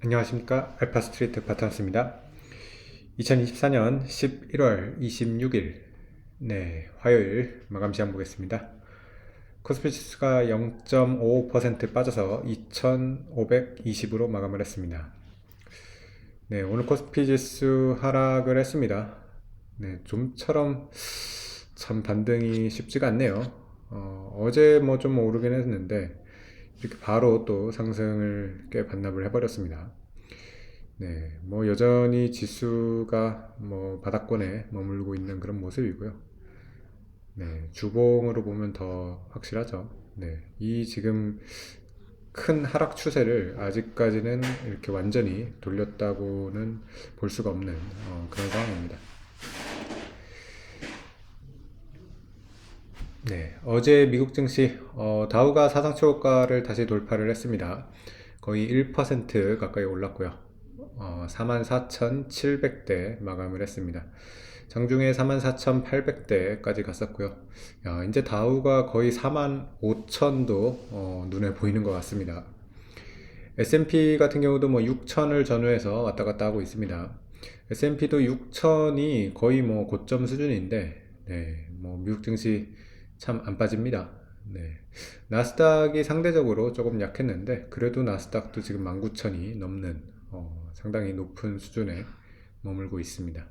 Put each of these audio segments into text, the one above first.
안녕하십니까. 알파스트리트 바탄스입니다. 2024년 11월 26일 네 화요일 마감 시간 보겠습니다. 코스피 지수가 0.55% 빠져서 2520으로 마감을 했습니다. 네 오늘 코스피 지수 하락을 했습니다. 네 좀처럼 참 반등이 쉽지가 않네요. 어, 제뭐 좀 오르긴 했는데 이렇게 바로 또 상승을 꽤 반납을 해버렸습니다. 네, 뭐 여전히 지수가 뭐 바닥권에 머물고 있는 그런 모습이고요. 네, 주봉으로 보면 더 확실하죠. 네, 이 지금 큰 하락 추세를 아직까지는 이렇게 완전히 돌렸다고는 볼 수가 없는 어, 그런 상황입니다. 네, 어제 미국 증시 어, 다우가 사상 초고가를 다시 돌파를 했습니다. 거의 1% 가까이 올랐고요. 어, 44,700대 마감을 했습니다. 장중에 44,800대까지 갔었고요. 야, 이제 다우가 거의 45,000도 어, 눈에 보이는 것 같습니다. S&P 같은 경우도 뭐 6,000을 전후해서 왔다 갔다 하고 있습니다. S&P도 6,000이 거의 뭐 고점 수준인데, 네, 뭐 미국 증시 참 안 빠집니다. 네. 나스닥이 상대적으로 조금 약했는데 그래도 나스닥도 지금 19,000이 넘는 어, 상당히 높은 수준에 머물고 있습니다.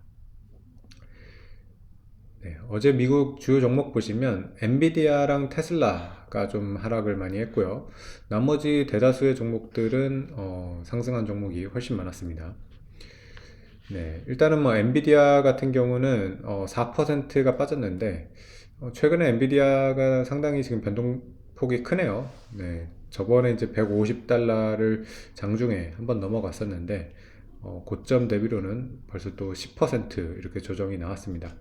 네, 어제 미국 주요 종목 보시면 엔비디아랑 테슬라가 좀 하락을 많이 했고요. 나머지 대다수의 종목들은 어, 상승한 종목이 훨씬 많았습니다. 네, 일단은 뭐 엔비디아 같은 경우는 어, 4%가 빠졌는데 어, 최근에 엔비디아가 상당히 지금 변동폭이 크네요. 네. 저번에 이제 150달러를 장중에 한번 넘어갔었는데, 어, 고점 대비로는 벌써 또 10% 이렇게 조정이 나왔습니다.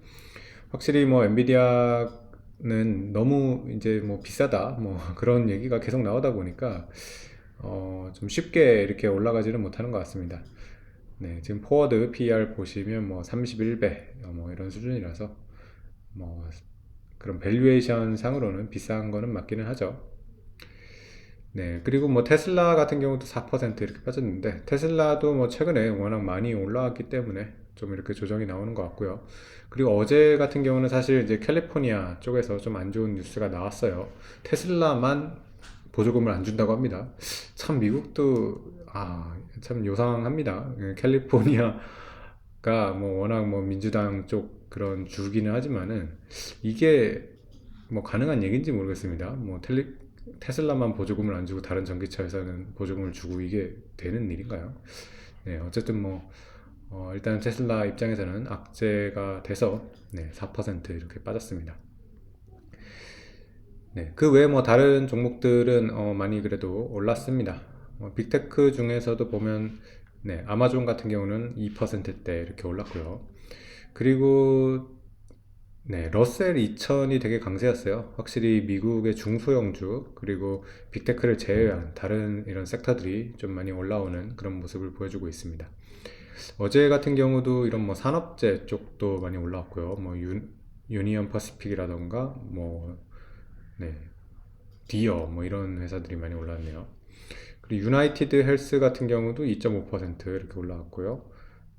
확실히 뭐 엔비디아는 너무 이제 뭐 비싸다, 뭐 그런 얘기가 계속 나오다 보니까, 어, 좀 쉽게 이렇게 올라가지는 못하는 것 같습니다. 네, 지금 포워드 PER 보시면 뭐 31배, 어, 뭐 이런 수준이라서, 뭐 그런 밸류에이션 상으로는 비싼 거는 맞기는 하죠. 네, 그리고 뭐 테슬라 같은 경우도 4% 이렇게 빠졌는데 테슬라도 뭐 최근에 워낙 많이 올라왔기 때문에 좀 이렇게 조정이 나오는 것 같고요. 그리고 어제 같은 경우는 사실 이제 캘리포니아 쪽에서 좀 안 좋은 뉴스가 나왔어요. 테슬라만 보조금을 안 준다고 합니다. 참 미국도 아, 참 요상합니다. 캘리포니아가 뭐 워낙 뭐 민주당 쪽 그런 주기는 하지만은 이게 뭐 가능한 얘기인지 모르겠습니다. 뭐 텔리, 테슬라만 보조금을 안 주고 다른 전기차 회사는 보조금을 주고 이게 되는 일인가요? 네, 어쨌든 뭐 어, 일단 테슬라 입장에서는 악재가 돼서 네, 4% 이렇게 빠졌습니다. 네, 그 외에 뭐 다른 종목들은 어, 많이 그래도 올랐습니다. 어, 빅테크 중에서도 보면 네, 아마존 같은 경우는 2%대 이렇게 올랐고요. 그리고 네, 러셀 2000이 되게 강세였어요. 확실히 미국의 중소형주 그리고 빅테크를 제외한 다른 이런 섹터들이 좀 많이 올라오는 그런 모습을 보여주고 있습니다. 어제 같은 경우도 이런 뭐 산업재 쪽도 많이 올라왔고요. 뭐 유, 유니언 퍼시픽이라던가 뭐 네, 디어 뭐 이런 회사들이 많이 올랐네요. 그리고 유나이티드 헬스 같은 경우도 2.5% 이렇게 올라왔고요.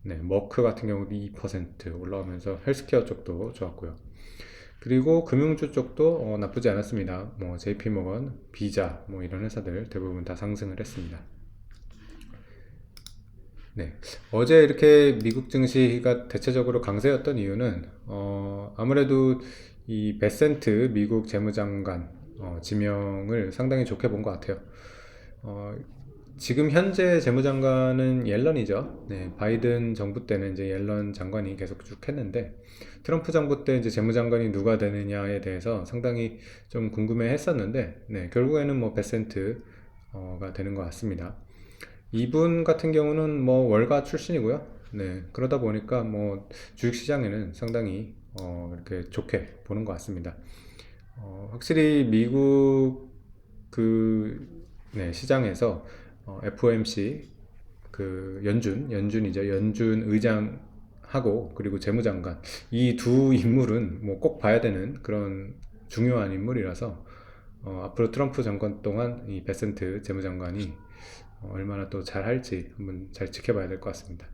네, 머크 같은 경우도 2% 올라오면서 헬스케어 쪽도 좋았고요. 그리고 금융주 쪽도 어, 나쁘지 않았습니다. 뭐 JP모건, 비자 뭐 이런 회사들 대부분 다 상승을 했습니다. 네, 어제 이렇게 미국 증시가 대체적으로 강세였던 이유는 어, 아무래도 이 베센트 미국 재무장관 어, 지명을 상당히 좋게 본 것 같아요. 어, 지금 현재 재무장관은 옐런이죠. 네, 바이든 정부 때는 이제 옐런 장관이 계속 쭉 했는데 트럼프 정부 때 이제 재무장관이 누가 되느냐에 대해서 상당히 좀 궁금해 했었는데 네, 결국에는 뭐 베센트가 되는 것 같습니다. 이분 같은 경우는 뭐 월가 출신이고요. 네, 그러다 보니까 뭐 주식시장에는 상당히 어, 이렇게 좋게 보는 것 같습니다. 어, 확실히 미국 그 네, 시장에서 어, FOMC 그 연준 연준이죠 연준 의장하고 그리고 재무장관 이 두 인물은 뭐 꼭 봐야 되는 그런 중요한 인물이라서 어, 앞으로 트럼프 정권 동안 이 베센트 재무장관이 어, 얼마나 또 잘할지 한번 잘 지켜봐야 될 것 같습니다.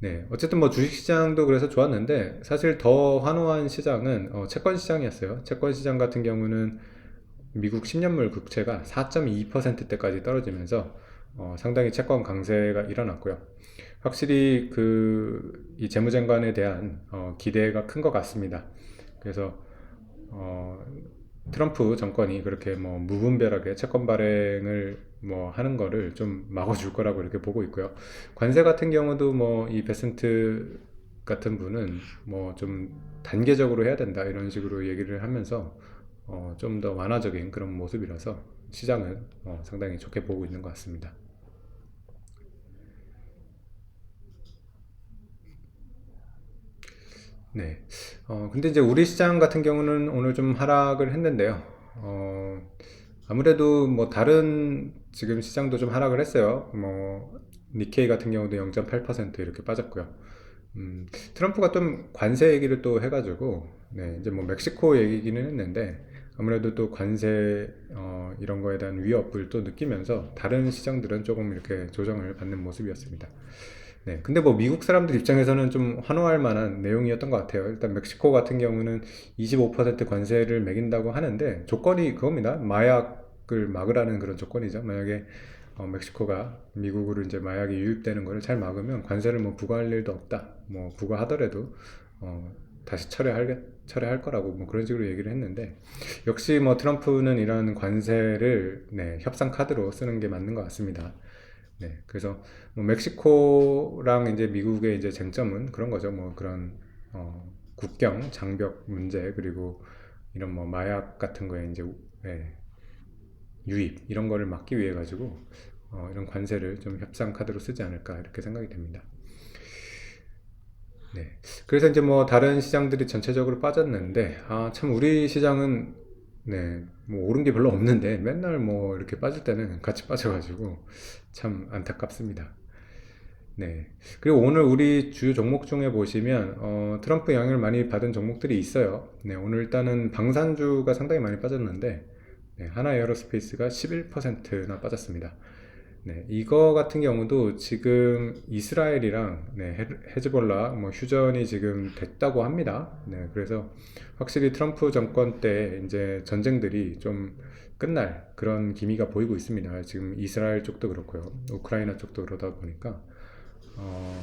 네, 어쨌든 뭐 주식시장도 그래서 좋았는데 사실 더 환호한 시장은 어, 채권 시장이었어요. 채권 시장 같은 경우는 미국 10년물 국채가 4.2%대까지 떨어지면서 어, 상당히 채권 강세가 일어났고요. 확실히 그 이 재무장관에 대한 어, 기대가 큰 것 같습니다. 그래서 어, 트럼프 정권이 그렇게 뭐 무분별하게 채권 발행을 뭐 하는 거를 좀 막아줄 거라고 이렇게 보고 있고요. 관세 같은 경우도 뭐 이 베센트 같은 분은 뭐 좀 단계적으로 해야 된다 이런 식으로 얘기를 하면서 어, 좀 더 완화적인 그런 모습이라서 시장은 어, 상당히 좋게 보고 있는 것 같습니다. 네. 어, 근데 이제 우리 시장 같은 경우는 오늘 좀 하락을 했는데요. 어, 아무래도 뭐 다른 지금 시장도 좀 하락을 했어요. 뭐 니케이 같은 경우도 0.8% 이렇게 빠졌고요. 음, 트럼프가 좀 관세 얘기를 또 해가지고, 네, 이제 뭐 멕시코 얘기기는 했는데, 아무래도 또 관세, 어, 이런 거에 대한 위협을 또 느끼면서 다른 시장들은 조금 이렇게 조정을 받는 모습이었습니다. 네, 근데 뭐 미국 사람들 입장에서는 좀 환호할 만한 내용이었던 것 같아요. 일단 멕시코 같은 경우는 25% 관세를 매긴다고 하는데 조건이 그겁니다. 마약을 막으라는 그런 조건이죠. 만약에 어, 멕시코가 미국으로 이제 마약이 유입되는 것을 잘 막으면 관세를 뭐 부과할 일도 없다. 뭐 부과하더라도 어, 다시 철회할 철회할 거라고 뭐 그런 식으로 얘기를 했는데 역시 뭐 트럼프는 이런 관세를 네, 협상 카드로 쓰는 게 맞는 것 같습니다. 네, 그래서 뭐 멕시코랑 이제 미국의 이제 쟁점은 그런 거죠. 뭐 그런 어, 국경 장벽 문제 그리고 이런 뭐 마약 같은 거에 이제 예, 유입 이런 거를 막기 위해 가지고 어, 이런 관세를 좀 협상 카드로 쓰지 않을까 이렇게 생각이 됩니다. 네. 그래서 이제 뭐 다른 시장들이 전체적으로 빠졌는데 아 참 우리 시장은 네, 뭐 오른 게 별로 없는데 맨날 뭐 이렇게 빠질 때는 같이 빠져가지고 참 안타깝습니다. 네. 그리고 오늘 우리 주요 종목 중에 보시면 어, 트럼프 영향을 많이 받은 종목들이 있어요. 네, 오늘 일단은 방산주가 상당히 많이 빠졌는데 네, 하나 에어로스페이스가 11%나 빠졌습니다. 네, 이거 같은 경우도 지금 이스라엘이랑 네, 헤- 헤즈볼라 뭐 휴전이 지금 됐다고 합니다. 네, 그래서 확실히 트럼프 정권 때 이제 전쟁들이 좀 끝날 그런 기미가 보이고 있습니다. 지금 이스라엘 쪽도 그렇고요. 우크라이나 쪽도 그러다 보니까 어,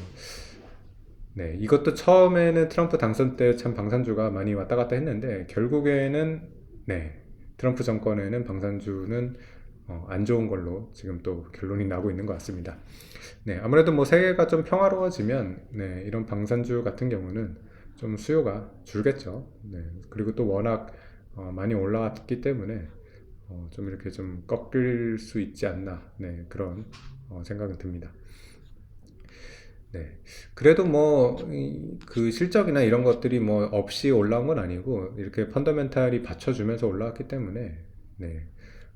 네, 이것도 처음에는 트럼프 당선 때 참 방산주가 많이 왔다 갔다 했는데 결국에는 네, 트럼프 정권에는 방산주는 어, 안 좋은 걸로 지금 또 결론이 나고 있는 것 같습니다. 네, 아무래도 뭐 세계가 좀 평화로워지면 네, 이런 방산주 같은 경우는 좀 수요가 줄겠죠. 네, 그리고 또 워낙 어, 많이 올라왔기 때문에 어, 좀 이렇게 좀 꺾일 수 있지 않나 네, 그런 어, 생각은 듭니다. 네. 그래도 뭐, 이- 그 실적이나 이런 것들이 뭐 없이 올라온 건 아니고, 이렇게 펀더멘탈이 받쳐주면서 올라왔기 때문에, 네.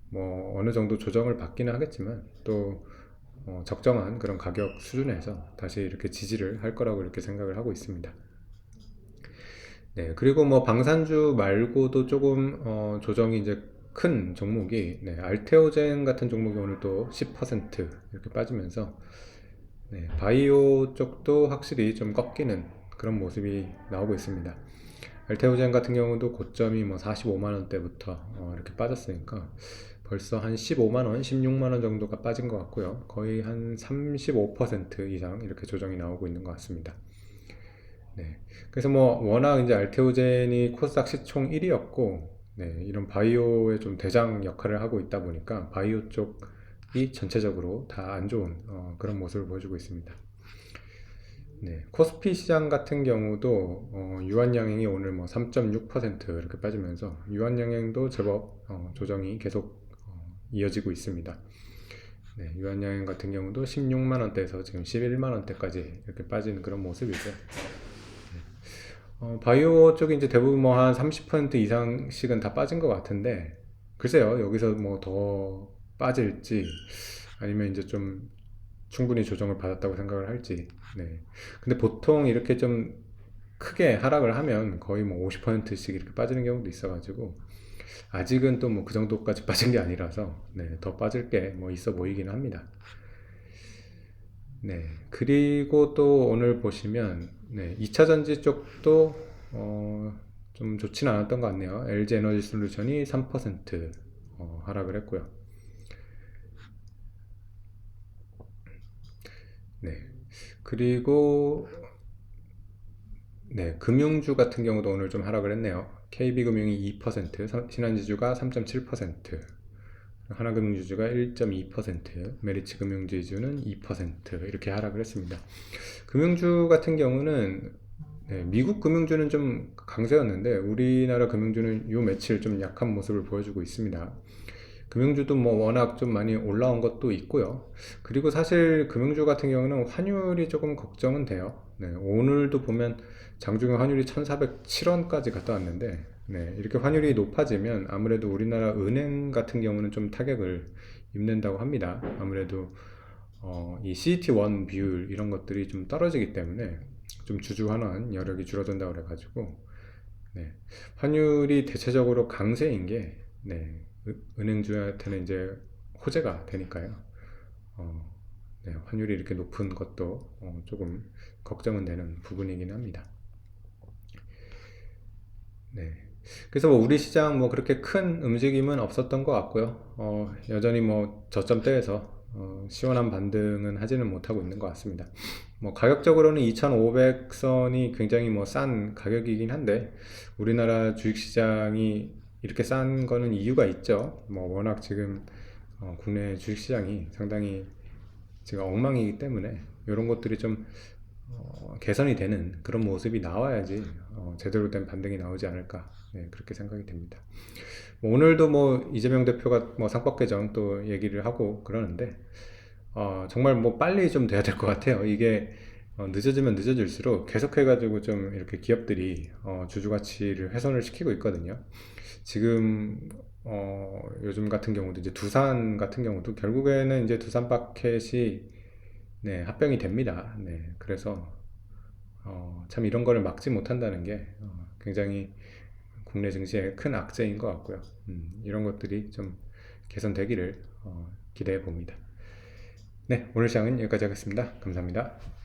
뭐, 어느 정도 조정을 받기는 하겠지만, 또, 어, 적정한 그런 가격 수준에서 다시 이렇게 지지를 할 거라고 이렇게 생각을 하고 있습니다. 네. 그리고 뭐, 방산주 말고도 조금, 어, 조정이 이제 큰 종목이, 네. 알테오젠 같은 종목이 오늘 또 10% 이렇게 빠지면서, 네, 바이오 쪽도 확실히 좀 꺾이는 그런 모습이 나오고 있습니다. 알테오젠 같은 경우도 고점이 뭐 45만 원대부터 어, 이렇게 빠졌으니까 벌써 한 15만 원, 16만 원 정도가 빠진 것 같고요. 거의 한 35% 이상 이렇게 조정이 나오고 있는 것 같습니다. 네. 그래서 뭐 워낙 이제 알테오젠이 코스닥 시총 1위였고, 네, 이런 바이오의 좀 대장 역할을 하고 있다 보니까 바이오 쪽이 전체적으로 다 안 좋은 어, 그런 모습을 보여주고 있습니다. 네, 코스피 시장 같은 경우도 어, 유한양행이 오늘 뭐 3.6% 이렇게 빠지면서 유한양행도 제법 어, 조정이 계속 어, 이어지고 있습니다. 네, 유한양행 같은 경우도 16만 원대에서 지금 11만 원대까지 이렇게 빠지는 그런 모습이죠. 어, 바이오 쪽이 이제 대부분 뭐 한 30% 이상씩은 다 빠진 것 같은데, 글쎄요, 여기서 뭐 더 빠질지, 아니면 이제 좀 충분히 조정을 받았다고 생각을 할지, 네. 근데 보통 이렇게 좀 크게 하락을 하면 거의 뭐 50%씩 이렇게 빠지는 경우도 있어 가지고, 아직은 또 뭐 그 정도까지 빠진 게 아니라서 네, 더 빠질 게 뭐 있어 보이기는 합니다. 네, 그리고 또 오늘 보시면 네, 2차 전지 쪽도 어, 좀 좋지는 않았던 것 같네요. LG 에너지 솔루션이 3% 어, 하락을 했고요. 네, 그리고 네, 금융주 같은 경우도 오늘 좀 하락을 했네요. KB금융이 2%, 선- 신한지주가 3.7%, 하나금융지주가 1.2%, 메리츠금융지주는 2% 이렇게 하락을 했습니다. 금융주 같은 경우는 네, 미국 금융주는 좀 강세였는데 우리나라 금융주는 요 며칠 좀 약한 모습을 보여주고 있습니다. 금융주도 뭐 워낙 좀 많이 올라온 것도 있고요. 그리고 사실 금융주 같은 경우는 환율이 조금 걱정은 돼요. 네, 오늘도 보면 장중에 환율이 1407원까지 갔다 왔는데 네, 이렇게 환율이 높아지면 아무래도 우리나라 은행 같은 경우는 좀 타격을 입는다고 합니다. 아무래도 어, 이 CET1 비율 이런 것들이 좀 떨어지기 때문에 좀 주주 환원 여력이 줄어든다고 그래가지고 네, 환율이 대체적으로 강세인 게 네, 은- 은행주한테는 이제 호재가 되니까요. 어, 네, 환율이 이렇게 높은 것도 어, 조금 걱정은 되는 부분이긴 합니다. 네. 그래서 뭐 우리 시장 뭐 그렇게 큰 움직임은 없었던 것 같고요. 어, 여전히 뭐 저점대에서 어, 시원한 반등은 하지는 못하고 있는 것 같습니다. 뭐 가격적으로는 2,500선이 굉장히 뭐 싼 가격이긴 한데 우리나라 주식시장이 이렇게 싼 거는 이유가 있죠. 뭐 워낙 지금 어, 국내 주식시장이 상당히 지금 엉망이기 때문에 이런 것들이 좀 어, 개선이 되는 그런 모습이 나와야지 어, 제대로 된 반등이 나오지 않을까 네, 그렇게 생각이 됩니다. 뭐 오늘도 뭐 이재명 대표가 뭐 상법 개정 또 얘기를 하고 그러는데 어, 정말 뭐 빨리 좀 돼야 될 것 같아요. 이게 어, 늦어지면 늦어질수록 계속해가지고 좀 이렇게 기업들이 어, 주주 가치를 훼손을 시키고 있거든요. 지금 어, 요즘 같은 경우도 이제 두산 같은 경우도 결국에는 이제 두산 마켓이 네, 합병이 됩니다. 네, 그래서 어, 참 이런 거를 막지 못한다는 게 어, 굉장히 국내 증시의 큰 악재인 것 같고요. 음, 이런 것들이 좀 개선되기를 어, 기대해 봅니다. 네, 오늘 시장은 여기까지 하겠습니다. 감사합니다.